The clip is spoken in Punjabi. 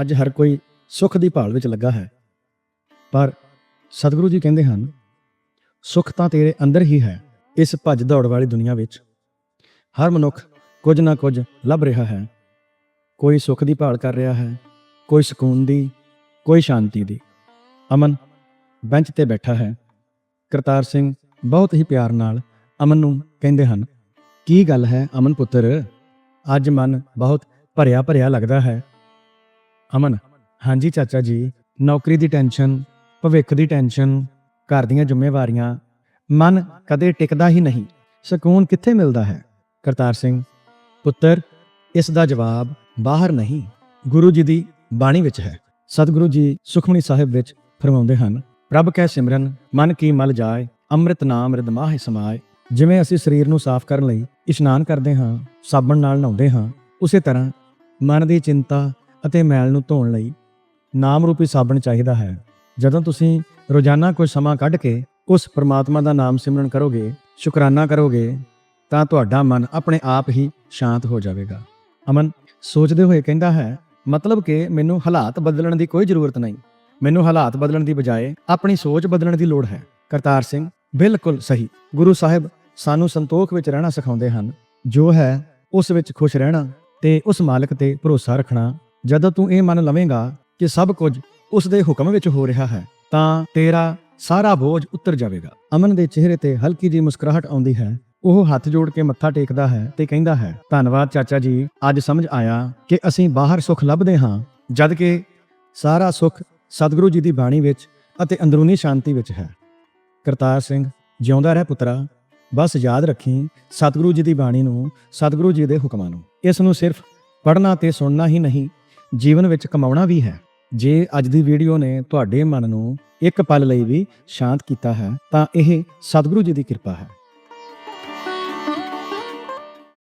ਅੱਜ ਹਰ ਕੋਈ ਸੁੱਖ ਦੀ ਭਾਲ ਵਿੱਚ ਲੱਗਾ ਹੈ। ਪਰ ਸਤਿਗੁਰੂ ਜੀ ਕਹਿੰਦੇ ਹਨ, ਸੁੱਖ ਤਾਂ ਤੇਰੇ ਅੰਦਰ ਹੀ ਹੈ, ਇਸ ਭੱਜ ਦੌੜ ਵਾਲੀ ਦੁਨੀਆ ਵਿੱਚ। ਹਰ ਮਨੁੱਖ ਕੁਝ ਨਾ ਕੁਝ ਲੱਭ ਰਿਹਾ ਹੈ। ਕੋਈ ਸੁੱਖ ਦੀ ਭਾਲ ਕਰ ਰਿਹਾ ਹੈ, ਕੋਈ ਸਕੂਨ ਦੀ, ਕੋਈ ਸ਼ਾਂਤੀ ਦੀ। ਅਮਨ ਬੈਂਚ ਤੇ ਬੈਠਾ ਹੈ। ਕਰਤਾਰ ਸਿੰਘ ਬਹੁਤ ਹੀ ਪਿਆਰ ਨਾਲ ਅਮਨ ਨੂੰ ਕਹਿੰਦੇ ਹਨ, ਕੀ ਗੱਲ ਹੈ ਅਮਨ ਪੁੱਤਰ? ਅੱਜ ਮਨ ਬਹੁਤ ਭਰਿਆ ਭਰਿਆ ਲੱਗਦਾ ਹੈ। ਅਮਨ, ਹਾਂਜੀ ਚਾਚਾ ਜੀ, ਨੌਕਰੀ ਦੀ ਟੈਨਸ਼ਨ, ਭਵਿੱਖ ਦੀ ਟੈਨਸ਼ਨ, ਘਰ ਦੀਆਂ ਜ਼ਿੰਮੇਵਾਰੀਆਂ, ਮਨ ਕਦੇ ਟਿਕਦਾ ਹੀ ਨਹੀਂ, ਸਕੂਨ ਕਿੱਥੇ ਮਿਲਦਾ ਹੈ? ਕਰਤਾਰ ਸਿੰਘ, ਪੁੱਤਰ, ਇਸ ਦਾ ਜਵਾਬ ਬਾਹਰ ਨਹੀਂ, ਗੁਰੂ ਜੀ ਦੀ ਬਾਣੀ ਵਿੱਚ ਹੈ। ਸਤਿਗੁਰੂ ਜੀ ਸੁਖਮਨੀ ਸਾਹਿਬ ਵਿੱਚ ਫਰਮਾਉਂਦੇ ਹਨ, ਪ੍ਰਭ ਕੈ ਸਿਮਰਨ, ਮਨ ਕੀ ਮਲ ਜਾਏ, ਅੰਮ੍ਰਿਤ ਨਾਮ ਰਿਦ ਸਮਾਏ। ਜਿਵੇਂ ਅਸੀਂ ਸਰੀਰ ਨੂੰ ਸਾਫ਼ ਕਰਨ ਲਈ ਇਸ਼ਨਾਨ ਕਰਦੇ ਹਾਂ, ਸਾਬਣ ਨਾਲ ਨਹਾਉਂਦੇ ਹਾਂ, ਉਸੇ ਤਰ੍ਹਾਂ ਮਨ ਦੀ ਚਿੰਤਾ ਅਤੇ ਮੈਲ ਨੂੰ ਧੋਣ ਲਈ ਨਾਮ ਰੂਪੀ ਸਾਬਣ ਚਾਹੀਦਾ ਹੈ। ਜਦੋਂ ਤੁਸੀਂ ਰੋਜ਼ਾਨਾ ਕੁਝ ਸਮਾਂ ਕੱਢ ਕੇ ਉਸ ਪਰਮਾਤਮਾ ਦਾ ਨਾਮ ਸਿਮਰਨ ਕਰੋਗੇ, ਸ਼ੁਕਰਾਨਾ ਕਰੋਗੇ, ਤਾਂ ਤੁਹਾਡਾ ਮਨ ਆਪਣੇ ਆਪ ਹੀ ਸ਼ਾਂਤ ਹੋ ਜਾਵੇਗਾ। ਅਮਨ, ਸੋਚਦੇ ਹੋਏ ਕਹਿੰਦਾ ਹੈ, ਮਤਲਬ ਕਿ ਮੈਨੂੰ ਹਾਲਾਤ ਬਦਲਣ ਦੀ ਕੋਈ ਜ਼ਰੂਰਤ ਨਹੀਂ। ਮੈਨੂੰ ਹਾਲਾਤ ਬਦਲਣ ਦੀ ਬਜਾਏ ਆਪਣੀ ਸੋਚ ਬਦਲਣ ਦੀ ਲੋੜ ਹੈ। ਕਰਤਾਰ ਸਿੰਘ, ਬਿਲਕੁਲ ਸਹੀ। ਗੁਰੂ ਸਾਹਿਬ ਸਾਨੂੰ ਸੰਤੋਖ ਵਿੱਚ ਰਹਿਣਾ ਸਿਖਾਉਂਦੇ ਹਨ। ਜੋ ਹੈ ਉਸ ਵਿੱਚ ਖੁਸ਼ ਰਹਿਣਾ ਤੇ ਉਸ ਮਾਲਕ ਤੇ ਭਰੋਸਾ ਰੱਖਣਾ ਜਦੋਂ ਤੂੰ ਇਹ ਮੰਨ ਲਵੇਂਗਾ ਕਿ ਸਭ ਕੁਝ ਉਸ ਦੇ ਹੁਕਮ ਵਿੱਚ ਹੋ ਰਿਹਾ ਹੈ, ਤਾਂ ਤੇਰਾ ਸਾਰਾ ਬੋਝ ਉਤਰ ਜਾਵੇਗਾ। ਅਮਨ ਦੇ ਚਿਹਰੇ ਤੇ ਹਲਕੀ ਜਿਹੀ ਮੁਸਕਰਾਹਟ ਆਉਂਦੀ ਹੈ। ਉਹ ਹੱਥ ਜੋੜ ਕੇ ਮੱਥਾ ਟੇਕਦਾ ਹੈ ਤੇ ਕਹਿੰਦਾ ਹੈ, ਧੰਨਵਾਦ ਚਾਚਾ ਜੀ, ਅੱਜ ਸਮਝ ਆਇਆ ਕਿ ਅਸੀਂ ਬਾਹਰ ਸੁੱਖ ਲੱਭਦੇ ਹਾਂ, ਜਦ ਕਿ ਸਾਰਾ ਸੁੱਖ ਸਤਿਗੁਰੂ ਜੀ ਦੀ ਬਾਣੀ ਵਿੱਚ ਅਤੇ ਅੰਦਰੂਨੀ ਸ਼ਾਂਤੀ ਵਿੱਚ ਹੈ। ਕਰਤਾਰ ਸਿੰਘ, ਜਿਉਂਦਾ ਰਹਿ ਪੁੱਤਰਾ, ਬਸ ਯਾਦ ਰੱਖੀ ਸਤਿਗੁਰੂ ਜੀ ਦੀ ਬਾਣੀ ਨੂੰ, ਸਤਿਗੁਰੂ ਜੀ ਦੇ ਹੁਕਮਾਂ ਨੂੰ। ਇਸ ਨੂੰ ਸਿਰਫ ਪੜ੍ਹਨਾ ਤੇ ਸੁਣਨਾ ਹੀ ਨਹੀਂ ਜੀਵਨ ਵਿੱਚ ਕਮਾਉਣਾ ਵੀ ਹੈ। ਜੇ ਅੱਜ ਦੀ ਵੀਡੀਓ ਨੇ ਤੁਹਾਡੇ ਮਨ ਨੂੰ ਇੱਕ ਪਲ ਲਈ ਵੀ ਸ਼ਾਂਤ ਕੀਤਾ ਹੈ, ਤਾਂ ਇਹ ਸਤਿਗੁਰੂ ਜੀ ਦੀ ਕਿਰਪਾ ਹੈ।